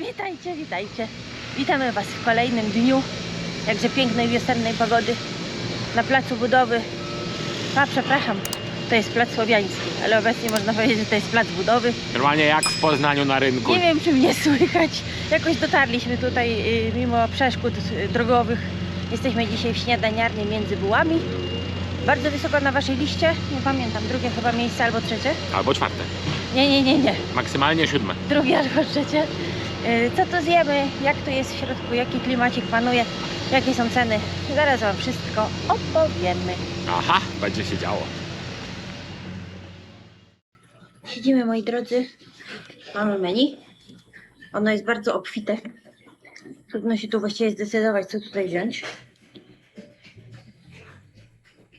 Witajcie, witajcie. Witamy Was w kolejnym dniu jakże pięknej wiosennej pogody na placu budowy. A, przepraszam, to jest plac Słowiański, ale obecnie można powiedzieć, że to jest plac budowy. Normalnie jak w Poznaniu na rynku. Nie wiem, czy mnie słychać. Jakoś dotarliśmy tutaj y, mimo przeszkód y, drogowych. Jesteśmy dzisiaj w śniadaniarni między bułami. Bardzo wysoko na Waszej liście, nie pamiętam, drugie chyba miejsce albo trzecie. Albo czwarte. Nie, nie, nie, nie. Maksymalnie siódme. drugie albo trzecie. Y, Co to zjemy, jak to jest w środku, jaki klimacik panuje, jakie są ceny. Zaraz Wam wszystko opowiemy. Aha, będzie się działo. Siedzimy, moi drodzy. Mamy menu. Ono jest bardzo obfite. Trudno się tu właściwie zdecydować, co tutaj wziąć.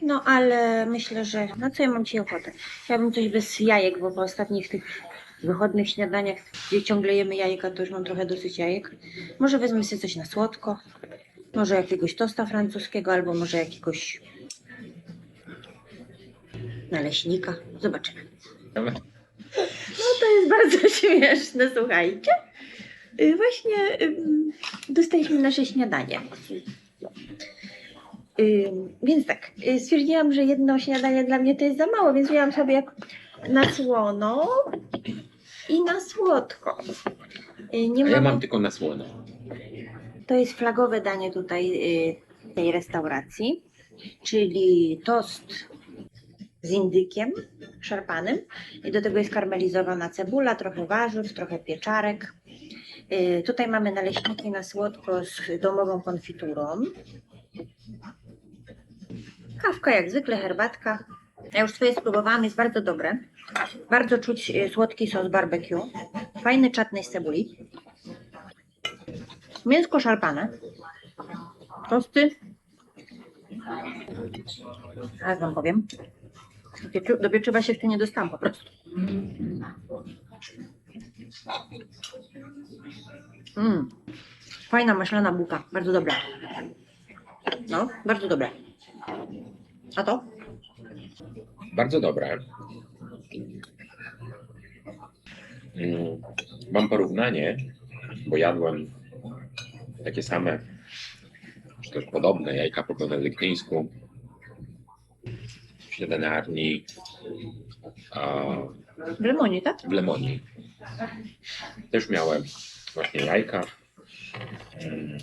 No, ale myślę, że na co ja mam dzisiaj ochotę? Chciałabym coś bez jajek, bo po ostatnich tych wychodnych śniadaniach, gdzie ciągle jemy jajka, to już mam trochę dosyć jajek. Może wezmę sobie coś na słodko. Może jakiegoś tosta francuskiego, albo może jakiegoś naleśnika. Zobaczymy. No to jest bardzo śmieszne, słuchajcie. Y, Właśnie dostaliśmy nasze śniadanie. Ym, Więc tak, y, stwierdziłam, że jedno śniadanie dla mnie to jest za mało, więc wzięłam sobie na słono i na słodko. Y, Nie A ja mamy- mam tylko na słono. to jest flagowe danie tutaj y, tej restauracji, czyli tost z indykiem szarpanym i do tego jest karmelizowana cebula, trochę warzyw, trochę pieczarek. Y, Tutaj mamy naleśniki na słodko z domową konfiturą. Kawka jak zwykle, herbatka. Ja już swoje spróbowałam, jest bardzo dobre. Bardzo czuć y, słodki sos barbecue. Fajny czatnej z cebuli. Mięsko szarpane. Tosty. Zaraz wam powiem. Do pieczy- Do pieczywa się jeszcze nie dostałam po prostu. Mm. Fajna maślana bułka. Bardzo dobra. No, bardzo dobre. A to? Bardzo dobre. Mm, Mam porównanie, bo jadłem takie same, czy też podobne jajka po benedyktyńsku w śniadaniarni a, W lemonie, tak? w Lemonii. Też miałem właśnie jajka mm,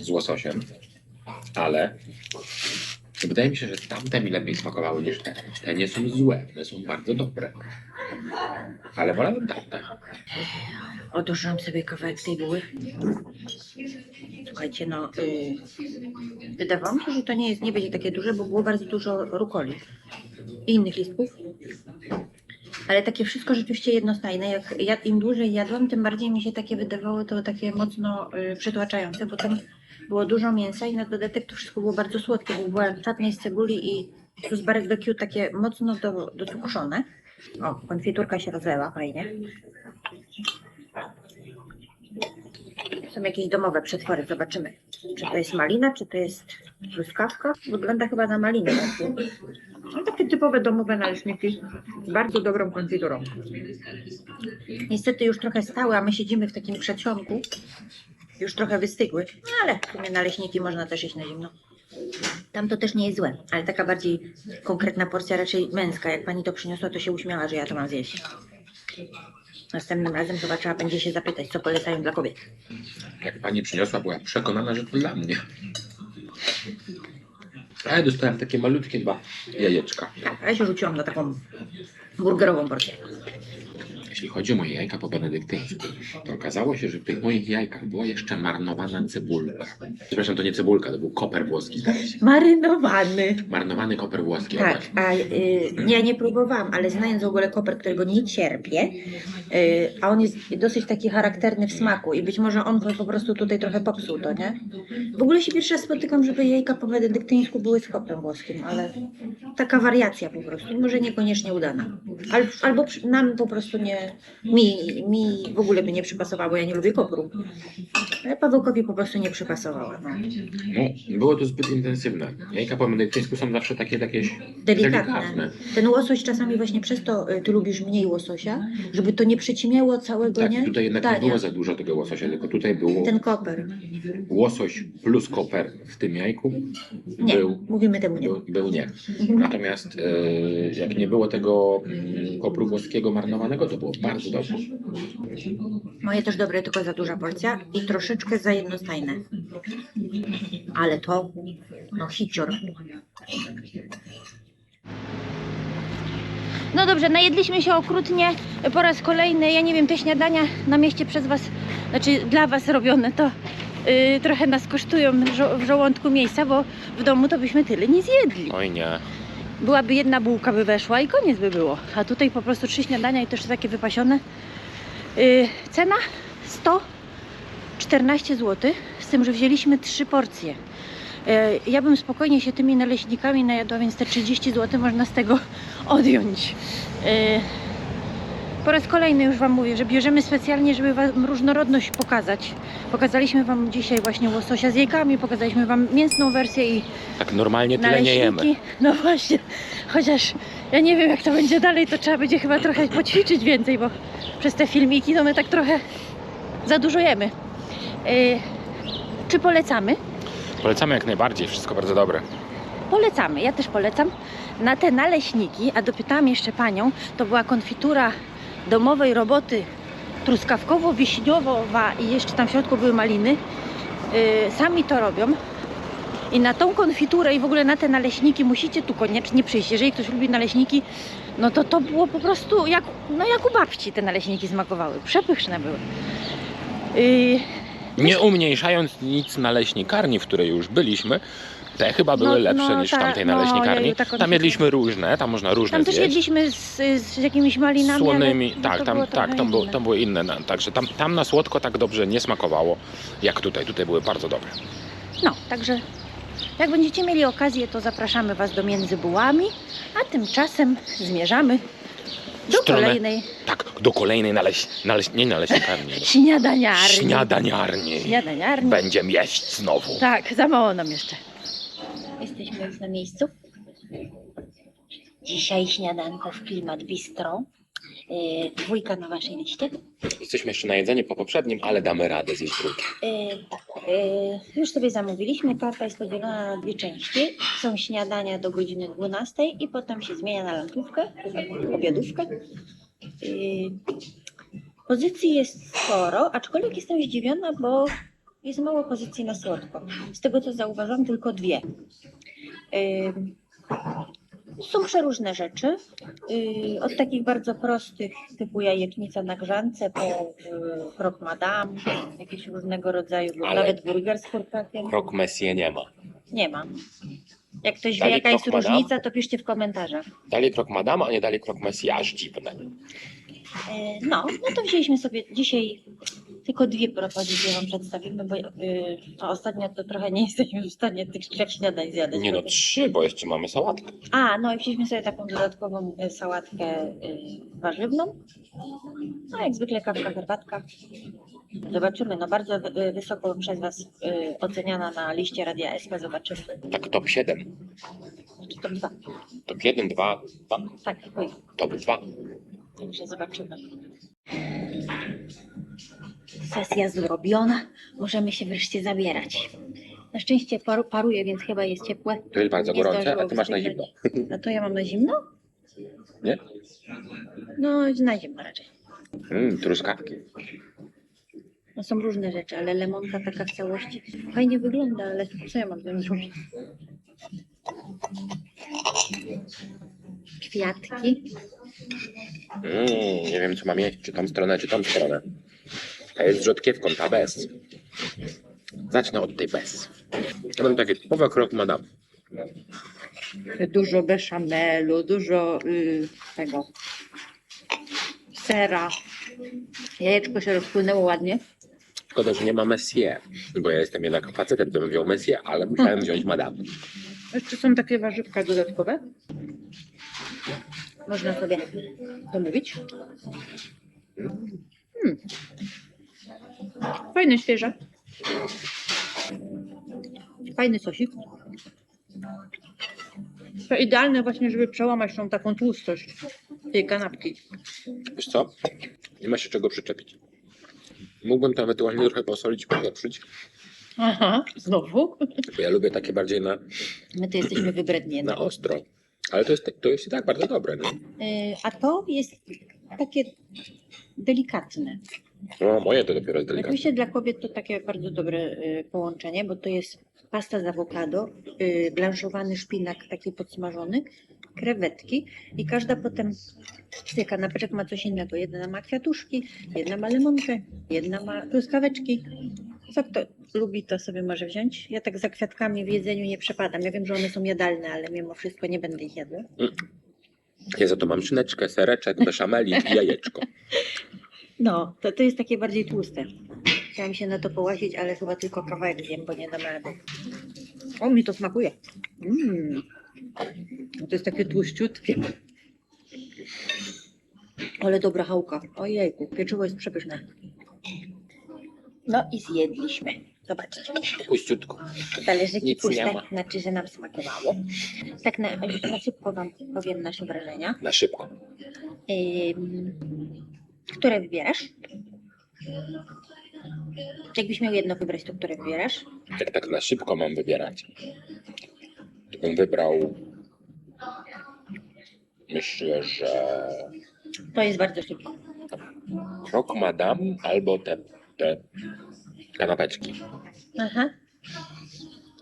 z łososiem, ale wydaje mi się, że tamte mi lepiej smakowały niż te. Te nie są złe, one są bardzo dobre. Ale wolałem tamte. Odłożyłam sobie kawałek tej buły. Słuchajcie, no, y, wydawało mi się, że to nie, jest, nie będzie takie duże, bo było bardzo dużo rukoli i innych listków. Ale takie wszystko rzeczywiście jednostajne. Jak jad, im dłużej jadłam, tym bardziej mi się takie wydawało to takie mocno y, przytłaczające, bo tam było dużo mięsa i na dodatek to wszystko było bardzo słodkie, bo była czatnej z cebuli i sos barbecue takie mocno do, docukrzone. O, konfiturka się rozlewa fajnie. Są jakieś domowe przetwory, zobaczymy. Czy to jest malina, czy to jest truskawka? Wygląda chyba na malinę. No, takie typowe domowe naleśniki z bardzo dobrą konfiturą. Niestety już trochę stały, a my siedzimy w takim przedsionku. Już trochę wystygły, no ale w sumie naleśniki można też jeść na zimno. Tam to też nie jest złe, ale taka bardziej konkretna porcja, raczej męska. Jak pani to przyniosła, to się uśmiała, że ja to mam zjeść. Następnym razem zobaczyła, będzie się zapytać, co polecają dla kobiet. Jak pani przyniosła, była przekonana, że to dla mnie. A ja dostałem takie malutkie dwa jajeczka. A ja się rzuciłam na taką burgerową porcję. Jeśli chodzi o moje jajka po benedyktyńsku, to okazało się, że w tych moich jajkach była jeszcze marnowana cebulka. Przepraszam, to nie cebulka, to był koper włoski, zdaje się. Marynowany. Marnowany koper włoski. Tak, właśnie. a y, ja nie próbowałam, ale znając w ogóle koper, którego nie cierpię, y, a on jest dosyć taki charakterny w smaku i być może on po prostu tutaj trochę popsuł to, nie? W ogóle się pierwszy raz spotykam, żeby jajka po benedyktyńsku były z koprem włoskim, ale taka wariacja po prostu, może niekoniecznie udana. Al, albo przy, nam po prostu nie, mi, mi w ogóle by nie przypasowało, ja nie lubię kopru. Ale Pawełkowi po prostu nie przypasowała. No. No, było to zbyt intensywne. Jajka po amerykańsku są zawsze takie jakieś Delikatne. delikatne. Ten łosoś czasami właśnie przez to y, ty lubisz mniej łososia, żeby to nie przycimiało całego, Tak, nie? tutaj jednak nie Dania. było za dużo tego łososia, tylko tutaj było Ten koper. łosoś plus koper w tym jajku. Nie, Był, mówimy temu nie. był, był nie. Natomiast e, jak nie było tego mm, kopru włoskiego marnowanego, to było bardzo dobre. Moje też dobre, tylko za duża porcja i troszeczkę za jednostajne. Ale to, no hicior. No dobrze, najedliśmy się okrutnie po raz kolejny. Ja nie wiem, te śniadania na mieście przez Was, znaczy dla Was robione, to yy, trochę nas kosztują w żo- w żołądku miejsca, bo w domu to byśmy tyle nie zjedli. Oj nie. Byłaby jedna bułka by weszła i koniec by było. A tutaj po prostu trzy śniadania i też takie wypasione. Yy, cena 114 zł, z tym, że wzięliśmy trzy porcje. Yy, ja bym spokojnie się tymi naleśnikami najadła, więc te 30 zł można z tego odjąć. Yy, po raz kolejny już Wam mówię, że bierzemy specjalnie, żeby Wam różnorodność pokazać. Pokazaliśmy Wam dzisiaj właśnie łososia z jajkami, pokazaliśmy Wam mięsną wersję i Tak normalnie naleśniki. No właśnie, chociaż ja nie wiem jak to będzie dalej, to trzeba będzie chyba trochę poćwiczyć więcej, bo przez te filmiki to my tak trochę za dużo jemy. Yy, czy polecamy? Polecamy jak najbardziej, wszystko bardzo dobre. Polecamy, ja też polecam. Na te naleśniki, a dopytałam jeszcze panią, to była konfitura domowej roboty truskawkowo-wiśniowa i jeszcze tam w środku były maliny. Yy, sami to robią. I na tą konfiturę i w ogóle na te naleśniki musicie tu koniecznie przyjść. Jeżeli ktoś lubi naleśniki, no to to było po prostu jak, no jak u babci te naleśniki smakowały. Przepyszne były. Yy, Nie umniejszając nic naleśnikarni, w której już byliśmy, te chyba były No, lepsze no, niż ta- w tamtej no, naleśnikarni. jeju, ta tam jedliśmy różne, tam można różne tam też zjeść. jedliśmy z, z jakimiś malinami. Słonymi, ale tak, to tam, było tak tam, było, inne. tam były inne. na- Także tam, tam na słodko tak dobrze nie smakowało jak tutaj. Tutaj były bardzo dobre. No, także jak będziecie mieli okazję, to zapraszamy Was do Między Bułami, a tymczasem zmierzamy do Stronę- kolejnej Tak, do kolejnej naleś, naleś, nie naleśnikarni, śniadaniarni. śniadaniarni. Śniadaniarni. Będziemy jeść znowu. Tak, za mało nam jeszcze. Jesteśmy już na miejscu. Dzisiaj śniadanko w Klimat Bistro. Yy, dwójka na waszej liście. Jesteśmy jeszcze na jedzenie po poprzednim, ale damy radę zjeść drugie. Yy, tak, yy, już sobie zamówiliśmy. Karta jest podzielona na dwie części. Są śniadania do godziny 12 i potem się zmienia na lądówkę, obiadówkę. Yy, pozycji jest sporo, aczkolwiek jestem zdziwiona, bo jest mało pozycji na słodko. Z tego co zauważam, tylko dwie. Są przeróżne rzeczy. Od takich bardzo prostych, typu jajecznica na grzance, po yy, krok madame, jakieś różnego rodzaju, Ale- nawet burger z kurczakiem. Krok Messie nie ma. Nie ma. Jak ktoś wie, Dali jaka jest madame? różnica, to piszcie w komentarzach. Dali krok madama, a nie dali krok Messi, aż dziwne. No, no to wzięliśmy sobie dzisiaj tylko dwie propozycje Wam przedstawimy, bo yy, to ostatnio to trochę nie jesteśmy w stanie tych trzech śniadań zjadać. Nie no, trzy, bo jeszcze mamy sałatkę. A, no i wzięliśmy sobie taką dodatkową y, sałatkę y, warzywną. No jak zwykle kawka, herbatka. Zobaczymy, no bardzo y, wysoko przez Was y, oceniana na liście Radia SK, zobaczymy. Tak, top 7. Czy to dwa? Top 1, 2, 2, Tak, oj, top 2. także zobaczymy. Sesja zrobiona, możemy się wreszcie zabierać. Na szczęście paru, paruje, więc chyba jest ciepłe. To jest bardzo Nie gorące, zdążyło a ty masz na zimno. A to ja mam na zimno? Nie? No, na zimno raczej. Mm, truskawki. No są różne rzeczy, ale lemonka taka w całości fajnie wygląda, ale co ja mam z tym zrobić? Kwiatki. Mm, nie wiem, co mam jeść, czy tą stronę, czy tą stronę. Z rzodkiewką, ta bez. Zacznę od tej bez. To będą takie typowe krok madame. Dużo beszamelu, dużo y, tego sera. Jajeczko się rozpłynęło ładnie. Szkoda, że nie ma Messie, bo ja jestem jednak facetem, bym wziął Messie, ale musiałem wziąć madame. Jeszcze są takie warzywka dodatkowe. Można sobie domówić. Hmm. Fajne, świeże. Fajny sosik. To idealne właśnie, żeby przełamać tą taką tłustość tej kanapki. Wiesz co? Nie ma się czego przyczepić. Mógłbym to ewentualnie trochę posolić i popieprzyć, Aha, znowu. bo ja lubię takie bardziej na, My to jesteśmy wybrednieni. na ostro. Ale to jest, to jest i tak bardzo dobre, nie? Y, A to jest takie delikatne. No, moje to dopiero jest delikatne. Oczywiście dla kobiet to takie bardzo dobre y, połączenie, bo to jest pasta z awokado, y, blanszowany szpinak taki podsmażony, krewetki i każda potem z tych kanapeczek ma coś innego. Jedna ma kwiatuszki, jedna ma lemonkę, jedna ma truskaweczki. Co kto lubi, to sobie może wziąć. Ja tak za kwiatkami w jedzeniu nie przepadam. Ja wiem, że one są jadalne, ale mimo wszystko nie będę ich jadła. Ja za to mam szyneczkę, sereczek, beszamelik i jajeczko. No, to, to jest takie bardziej tłuste. Chciałam się na to połazić, ale chyba tylko kawałek zjem, bo nie dam rady. O, mi to smakuje. Mm. No to jest takie tłuściutkie. Ale dobra chałka. Ojejku, pieczywo jest przepyszne. No i zjedliśmy. Zobaczcie. Puściutko. Talerzyki Nic nie puste, ma. znaczy, że nam smakowało. Tak na, na szybko Wam powiem nasze wrażenia. Na szybko. Ym, które wybierasz? Jakbyś miał jedno wybrać, to które wybierasz? Jak tak na szybko mam wybierać, to bym wybrał. Myślę, że To jest bardzo szybko. krok madame albo te, te kanapeczki. Aha.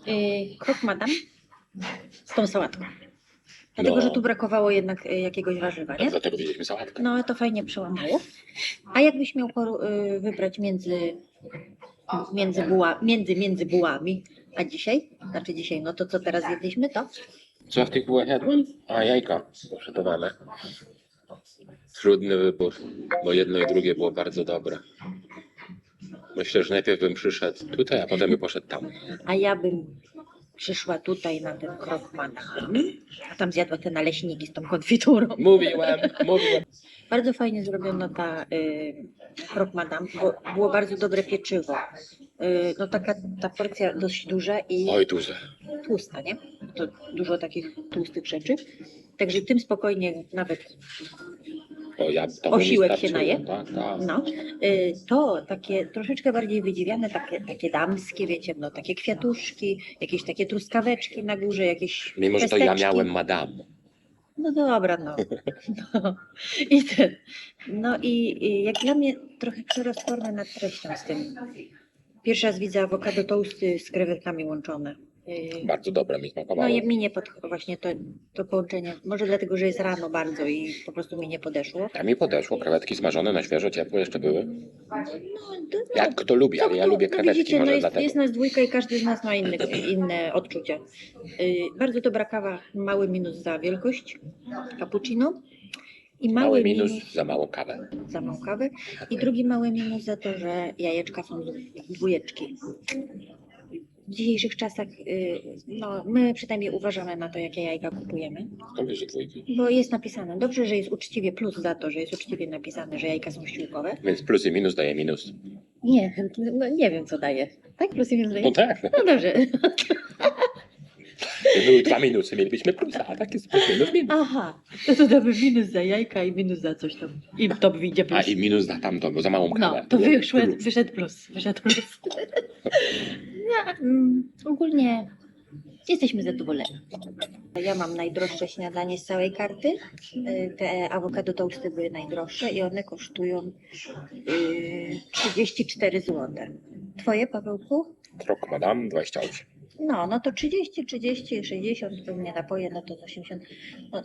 Yy, krok madam z tą sałatką. Dlatego, No. że tu brakowało jednak y, jakiegoś warzywa, nie? Dlatego wzięliśmy sałatkę. No, to fajnie przełamało. A jakbyś miał y, wybrać między, między, buła, między, między bułami, a dzisiaj? Znaczy dzisiaj, no to co teraz jedliśmy, to? Co w tych bułach jadłem? A jajka poprzytowane. Trudny wybór, bo jedno i drugie było bardzo dobre. Myślę, że najpierw bym przyszedł tutaj, a potem by poszedł tam. A ja bym przyszła tutaj na ten krok a tam zjadła te naleśniki z tą konfiturą. Mówiłem, mówiłem. Bardzo fajnie zrobiona ta y, krok madam, bo było bardzo dobre pieczywo. Y, no taka ta porcja dość duża i Oj, duże. tłusta, nie? To dużo takich tłustych rzeczy. Także tym spokojnie nawet O, ja, to O by mi siłek się naje? Tak, tak. No, y, to takie troszeczkę bardziej wydziwiane, takie, takie damskie, wiecie, no takie kwiatuszki, jakieś takie truskaweczki na górze, jakieś Mimo, że to ja miałem madame. No dobra, no. no. I ten. No i, i jak dla mnie trochę przerozporne nad treścią z tym. Pierwszy raz widzę awokado toasty z krewetkami łączone. Y, Bardzo dobre mi No smakowało. i mi nie właśnie to, to połączenie, może dlatego, że jest rano bardzo i po prostu mi nie podeszło. A mi podeszło, krewetki smażone na świeżo, ciepłe jeszcze były. No, to, no, Jak kto lubi, ale ja to- lubię no krewetki, widzicie, może no jest, dlatego. jest nas dwójka i każdy z nas ma inne, inne odczucia. Y, bardzo dobra kawa, mały minus za wielkość, cappuccino. I mały, Mały minus za małą kawę. za małą kawę. I drugi mały minus za to, że jajeczka są dwójeczki. W dzisiejszych czasach, y, no, my przynajmniej uważamy na to, jakie jajka kupujemy, dwójki? bo jest napisane, dobrze, że jest uczciwie plus za to, że jest uczciwie napisane, że jajka są ściółkowe. Więc plus i minus daje minus. Nie, no, nie wiem, co daje. Tak, plus i minus daje? No tak. No dobrze. Były dwa minusy, mielibyśmy plusa, a tak jest plus minus minus. Aha, to to damy minus za jajka i minus za coś tam. I to wyjdzie A plus. i minus za tamto, bo za małą No, kawę. to wyszedł, wyszedł plus. Wyszedł plus. No, mm, ogólnie jesteśmy zadowoleni. Ja mam najdroższe śniadanie z całej karty. Y, Te awokado toasty były najdroższe i one kosztują y, 34 zł. Twoje, Pawełku? Krok madame 28. No, no to 30, 30, 60, pewnie napoje, no to z 80. No,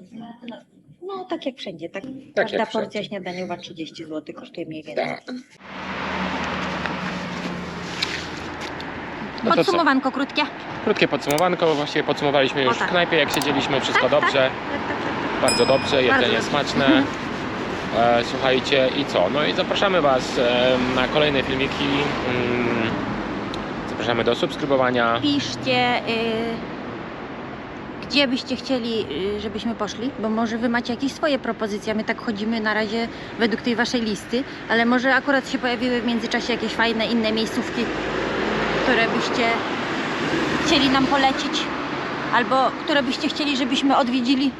no, no tak jak wszędzie, tak. Każda jak porcja wszędzie. śniadaniowa 30 zł kosztuje mniej więcej. Tak. No to co? Podsumowanko krótkie. Krótkie podsumowanko, właściwie podsumowaliśmy już O tak. w knajpie, jak siedzieliśmy, wszystko Tak, tak. dobrze, Tak, tak, tak. bardzo dobrze, jedzenie Bardzo. smaczne. E, słuchajcie i co? No i zapraszamy Was e, na kolejne filmiki. Mm, zapraszamy do subskrybowania. Piszcie, y, gdzie byście chcieli, y, żebyśmy poszli, bo może wy macie jakieś swoje propozycje. My tak chodzimy na razie według tej waszej listy, ale może akurat się pojawiły w międzyczasie jakieś fajne inne miejscówki, które byście chcieli nam polecić, albo które byście chcieli, żebyśmy odwiedzili.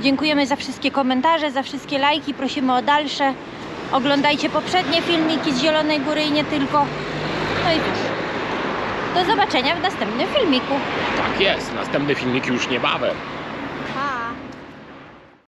Dziękujemy za wszystkie komentarze, za wszystkie lajki, prosimy o dalsze. Oglądajcie poprzednie filmiki z Zielonej Góry i nie tylko. No i cóż, do zobaczenia w następnym filmiku. Tak jest, następny filmik już niebawem.